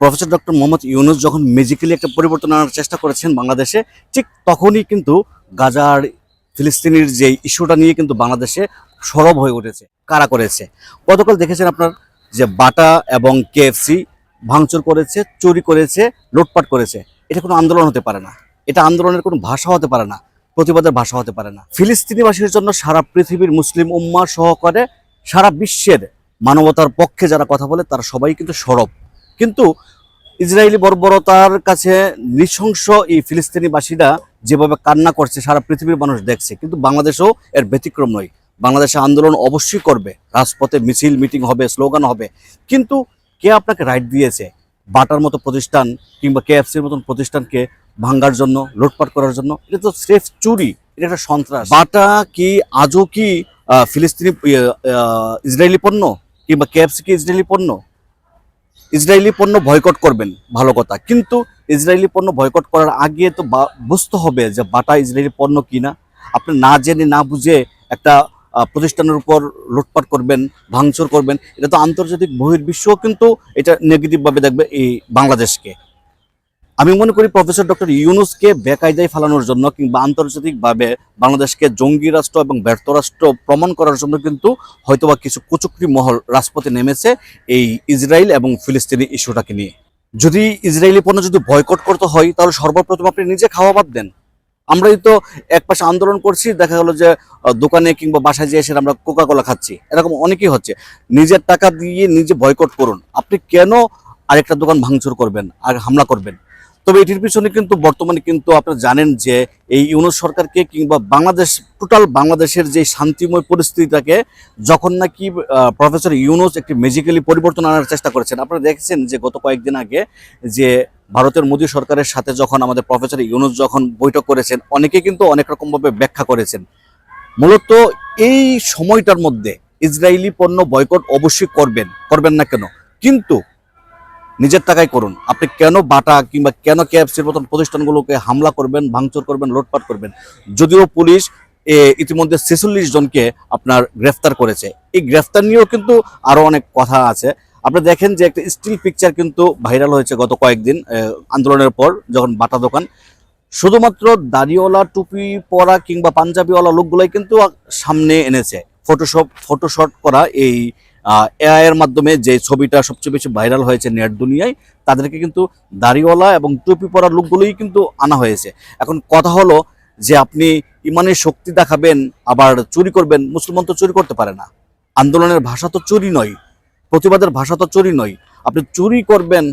Professor doctor Mohammad Yunus যখন মেজিক্যালি একটা পরিবর্তন আনার চেষ্টা করেছেন বাংলাদেশে, ঠিক তখনই কিন্তু গাজার ফিলিস্তিনির যে ইস্যুটা নিয়ে কিন্তু বাংলাদেশে সরব হয়ে উঠেছে, কারা করেছে? গতকাল দেখেছেন আপনার যে বাটা এবং কেএফসি ভাঙচুর করেছে, চুরি করেছে, লুটপাট করেছে। এটা কোনো আন্দোলন হতে পারে না। এটা আন্দোলনের কোনো ভাষা হতে পারে না, প্রতিবাদের ভাষা হতে পারে না। ফিলিস্তিনিবাসীর জন্য সারা পৃথিবীর মুসলিম উম্মা সহকারে সারা বিশ্বের মানবতার পক্ষে যারা কথা বলে, তারা সবাই কিন্তু সরব। কিন্তু ইসরায়েলি বর্বরতার কাছে নৃশংস এই ফিলিস্তিনিবাসীরা যেভাবে কান্না করছে সারা পৃথিবীর মানুষ দেখছে। কিন্তু বাংলাদেশেও এর ব্যতিক্রম নয়। বাংলাদেশে আন্দোলন অবশ্যই করবে। রাজপথে মিছিল মিটিং হবে স্লোগান হবে। কিন্তু কে আপনাকে রাইট দিয়েছে? বাটার মতো প্রতিষ্ঠান কিংবা কেএফসির মতন প্রতিষ্ঠানকে ভাঙ্গার জন্য লুটপাট করার জন্য? এটা তো স্রেফ চুরি। এটা একটা সন্ত্রাস। বাটা কি আজও কি ফিলিস্তিনি ইয়ে, ইসরায়েলি পণ্য? কিংবা কেএফসি কি ইসরায়েলি পণ্য? ইসরায়েলি পণ্য বয়কট করবেন, ভালো কথা। কিন্তু ইসরায়েলি পণ্য বয়কট করার আগে তো বুঝতে হবে যে বাটা ইসরায়েলি পণ্য কিনা। আপনি না জেনে, না বুঝে একটা প্রতিষ্ঠানের উপর লুটপাট করবেন, ভাঙচুর করবেন, এটা তো আন্তর্জাতিক বহির্বিশ্ব কিন্তু এটা নেগেটিভভাবে দেখবে এই বাংলাদেশকে। আমি মনে করি প্রফেসর ডক্টর ইউনুসকে বেকায়দায় ফেলানোর জন্য কিংবা আন্তর্জাতিকভাবে বাংলাদেশকে জঙ্গি রাষ্ট্র এবং ব্যর্থ রাষ্ট্র প্রমাণ করার জন্য কিন্তু হয়তোবা কিছু কুচুকরি মহল রাজপথে নেমেছে এই ইসরায়েল এবং ফিলিস্তিনি ইস্যুটাকে নিয়ে। যদি ইসরায়েলি পণ্য যদি বয়কট করতে হয়, তাহলে সর্বপ্রথম আপনি নিজে খাওয়া বাদ দেন। আমরাই তো এক পাশে আন্দোলন করছি, দেখা গেলো যে দোকানে কিংবা বাসায় যেয়ে এসে আমরা কোকা কোলা খাচ্ছি। এরকম অনেকেই হচ্ছে। নিজের টাকা দিয়ে নিজে বয়কট করুন। আপনি কেন আরেকটা দোকান ভাঙচুর করবেন আর হামলা করবেন? তবে এটির পিছনে কিন্তু বর্তমানে কিন্তু আপনারা জানেন যে এই ইউনুস সরকারকে কিংবা বাংলাদেশ টোটাল বাংলাদেশের যে শান্তিময় পরিস্থিতিটাকে যখন নাকি প্রফেসর ইউনুস একটি মেজিক্যালি পরিবর্তন আনার চেষ্টা করেছেন, আপনারা দেখেছেন যে গত কয়েকদিন আগে যে ভারতের মোদী সরকারের সাথে যখন আমাদের প্রফেসর ইউনুস যখন বৈঠক করেছেন, অনেকে কিন্তু অনেক রকমভাবে ব্যাখ্যা করেছেন। মূলত এই সময়টার মধ্যে ইসরায়েলি পণ্য বয়কট অবশ্যই করবেন করবেন না কেন? কিন্তু নিজের টাকায় করুন। আপনি কেন বাটা কিংবা কেন কেএফসির মতন প্রতিষ্ঠানগুলোকে হামলা করবেন, ভাঙচুর করবেন, লুটপাট করবেন? যদিও পুলিশ ইতিমধ্যে ছেচল্লিশ জনকে আপনার গ্রেফতার করেছে। এই গ্রেফতার নিয়েও কিন্তু আরও অনেক কথা আছে। আপনি দেখেন যে একটা স্টিল পিকচার কিন্তু ভাইরাল হয়েছে গত কয়েকদিন আন্দোলনের পর যখন বাটা দোকান। শুধুমাত্র দাড়িওয়ালা, টুপি পরা কিংবা পাঞ্জাবিওয়ালা লোকগুলাই কিন্তু সামনে এনেছে। ফটোশপ ফটোশট করা এই এআই এর মাধ্যমে যে ছবিটা সবচেয়ে বেশি ভাইরাল হয়েছে নেট দুনিয়ায়, তাদেরকে কিন্তু দাড়িওয়ালা এবং টুপি পরা লোকগুলোই কিন্তু আনা হয়েছে। এখন কথা হলো যে আপনি ইমানে শক্তি দেখাবেন, আবার চুরি করবেন, মুসলমান তো চুরি করতে পারে না। আন্দোলনের ভাষা তো চুরি নয়, প্রতিবাদের ভাষা তো চুরি নয়। আপনি চুরি করবেন